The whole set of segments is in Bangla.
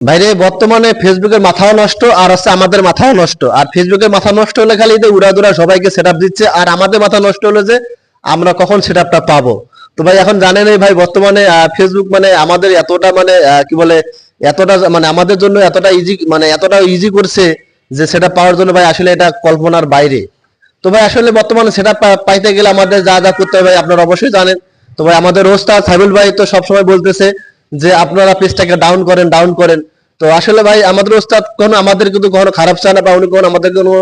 ভাইরে, বর্তমানে ফেসবুকের মাথাও নষ্ট, আর হচ্ছে আমাদের মাথাও নষ্ট। আর ফেসবুকের মাথা নষ্ট হলে খালি যে উড়াদুরা সবাইকে সেট দিচ্ছে, আর আমাদের মাথা নষ্ট হলে যে আমরা কখন সেট আপটা পাবো? তো ভাই, এখন জানেনই ভাই, বর্তমানে ফেসবুক মানে আমাদের এতটা মানে কি বলে, এতটা মানে আমাদের জন্য এতটা ইজি মানে এতটা ইজি করছে যে সেটা পাওয়ার জন্য ভাই, আসলে এটা কল্পনার বাইরে। তো ভাই, আসলে বর্তমানে সেটা পাইতে গেলে আমাদের যা যা করতে হবে ভাই, আপনারা অবশ্যই জানেন। তো ভাই, আমাদের ওস্তাদ সাইবুল ভাই তো সবসময় বলতেছে যে, আপনারা পেজটাকে ডাউন করেন ডাউন করেন। তো আসলে ভাই, আমাদের ওস্তাদ কোনো আমাদের কিন্তু কখনো খারাপ চায় না বা উনি কখনো আমাদের কোনো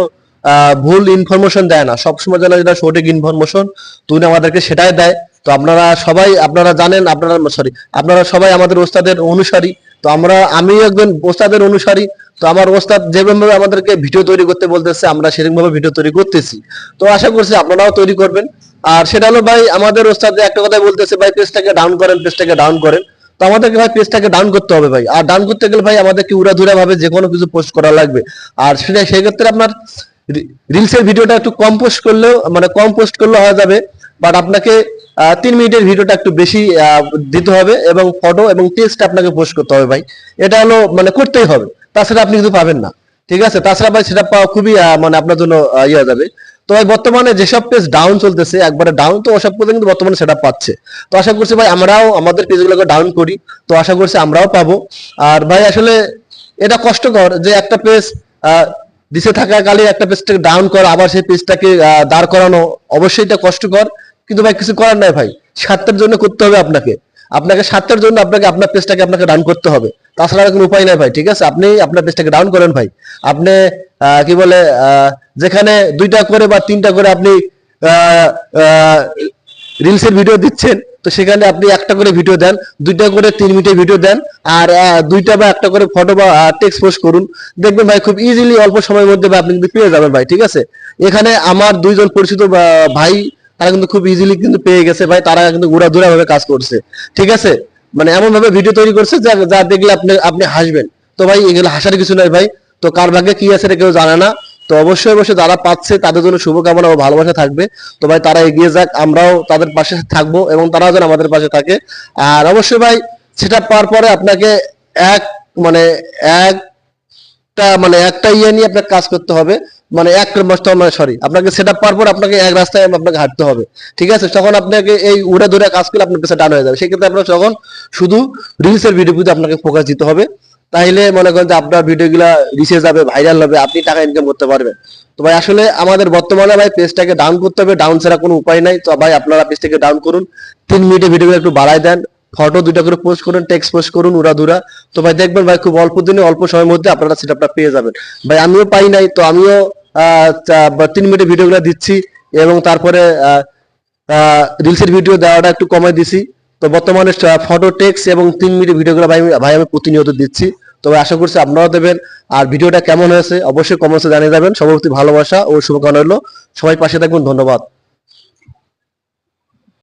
ভুল ইনফরমেশন দেয় না। সবসময় যেন যেটা সঠিক ইনফরমেশন তো উনি আমাদেরকে সেটাই দেয়। তো আপনারা সবাই, আপনারা জানেন, আপনারা সরি আপনারা সবাই আমাদের ওস্তাদের অনুসারী। তো আমরা আমি একজন ওস্তাদের অনুসারী। তো আমার ওস্তাদ যেভাবে আমাদেরকে ভিডিও তৈরি করতে বলতেছে, আমরা সেরকম ভাবে ভিডিও তৈরি করতেছি। তো আশা করছি আপনারাও তৈরি করবেন। আর সেটা হলো ভাই, আমাদের ওস্তাদ একটা কথাই বলতেছে, ভাই পেজটাকে ডাউন করেন পেজটাকে ডাউন করেন। তো আমাদেরকে ভাই পেজটাকে ডাউন করতে হবে ভাই। আর ডাউন করতে গেলে ভাই আমাদেরকে উড়াধুরা ভাবে যে কোনো কিছু পোস্ট করা লাগবে। আর সেটা, সেই ক্ষেত্রে আপনার রিলসের ভিডিওটা একটু কম পোস্ট করলেও মানে কম পোস্ট করলেও হয়ে যাবে। বাট আপনাকে তিন মিনিটের ভিডিওটা একটু বেশি দিতে হবে এবং ফটো এবং টেক্সট আপনাকে পোস্ট করতে হবে ভাই। এটা হলো মানে করতেই হবে। তাছাড়া আপনি কিন্তু পাবেন না। ঠিক আছে? তাছাড়া ভাই সেটা পাওয়া খুবই মানে আপনার জন্য ইয়ে হয়ে যাবে। তো ভাই, বর্তমানে যেসব পেজ ডাউন চলতেছে, একবারে ডাউন তো ওসব পেজে কিন্তু বর্তমানে সেটা পাচ্ছে। তো আশা করছি ভাই, আমরাও আমাদের পেজগুলোকে ডাউন করি। তো আশা করছি আমরাও পাবো। আর ভাই, আসলে এটা কষ্টকর যে একটা পেজ দিশে থাকাকালে একটা পেজটাকে ডাউন করা, আবার সেই পেজটাকে দাঁড় করানো অবশ্যই এটা কষ্টকর। কিন্তু ভাই, কিছু করার নাই ভাই। স্বার্থের জন্য করতে হবে আপনাকে। আপনাকে স্বার্থের জন্য আপনাকে আপনার পেজটাকে আপনাকে ডাউন করতে হবে। তাছাড়া কোনো উপায় নাই ভাই, ঠিক আছে? আপনি আপনার পেজটাকে ডাউন করেন ভাই। আপনি কি বলে যেখানে দুইটা করে বা তিনটা করে আপনি রিলসের ভিডিও দিচ্ছেন, তো সেখানে আপনি একটা করে ভিডিও দেন, দুইটা করে তিন মিনিটের ভিডিও দেন, আর দুইটা বা একটা করে ফটো বা টেক্সট পোস্ট করুন। দেখবেন ভাই, খুব ইজিলি অল্প সময়ের মধ্যে আপনি কিন্তু পেয়ে যাবেন ভাই, ঠিক আছে? এখানে আমার দুইজন পরিচিত ভাই, তারা কিন্তু খুব ইজিলি কিন্তু পেয়ে গেছে ভাই, তারা কিন্তু ঘোরাধুরা ভাবে কাজ করছে, ঠিক আছে? মানে এমন ভাবে ভিডিও তৈরি করছে যা যা দেখলে আপনি আপনি হাসবেন। তো ভাই, এগুলো হাসার কিছু নয় ভাই। তো কার ভাগ্যে কি আছে এটা কেউ জানে না। তো অবশ্যই অবশ্যই যারা পাচ্ছে তাদের জন্য শুভকামনা ও ভালোবাসা থাকবে। তো ভাই, তারা এগিয়ে যাক, আমরাও তাদের পাশে থাকব এবং তারাও যেন আমাদের পাশে থাকে। আর অবশ্যই ভাই, সেটা পাওয়ার পরে আপনাকে এক মানে একটা মানে একটা ইয়ে নিয়ে আপনাকে কাজ করতে হবে। মানে এক মানে সরি আপনাকে সেট আপ পাওয়ার পর আপনাকে এক রাস্তায় আপনাকে হাঁটতে হবে। ঠিক আছে? তখন আপনাকে এই উড়ে ধরে কাজ করলে আপনার পেছনে ডান হয়ে যাবে। সেক্ষেত্রে আপনার তখন শুধু রিলসের ভিডিও আপনাকে ফোকাস দিতে হবে। তাইলে মনে করেন যে আপনার ভিডিওগুলা রিসে যাবে ভাইরাল হবে, আপনি টাকা ইনকাম করতে পারবেন। তো ভাই, আসলে আমাদের বর্তমানে ভাই পেজটাকে ডাউন করতে হবে ডাউন ছাড়া কোনো উপায় নাই। তো ভাই, আপনারা পেজটাকে ডাউন করুন। তিন মিনিটে ভিডিওগুলো একটু বাড়ায় দেন। ফটো দুইটা করে পোস্ট করুন টেক্সট পোস্ট করুন, উড়াধুরা। তো ভাই, দেখবেন ভাই, খুব অল্প দিনে, অল্প সময়ের মধ্যে আপনারা সেটা পেয়ে যাবেন। ভাই, আমিও পাই নাই, তো আমিও তিন মিনিটে ভিডিওগুলো দিচ্ছি এবং তারপরে রিলসের ভিডিও দেওয়াটা একটু কমাই দিছি। তো বর্তমানে ফটো টেক্স এবং তিন মিনিট ভিডিওগুলো ভাই ভাই আমি প্রতিনিয়ত দিচ্ছি। তবে আশা করছি আপনারাও দেবেন। আর ভিডিওটা কেমন হয়েছে, অবশ্যই কমেন্টসে জানিয়ে যাবেন। সবার ভালোবাসা ও শুভকামনা রইল। সবাই পাশে থাকবেন, ধন্যবাদ।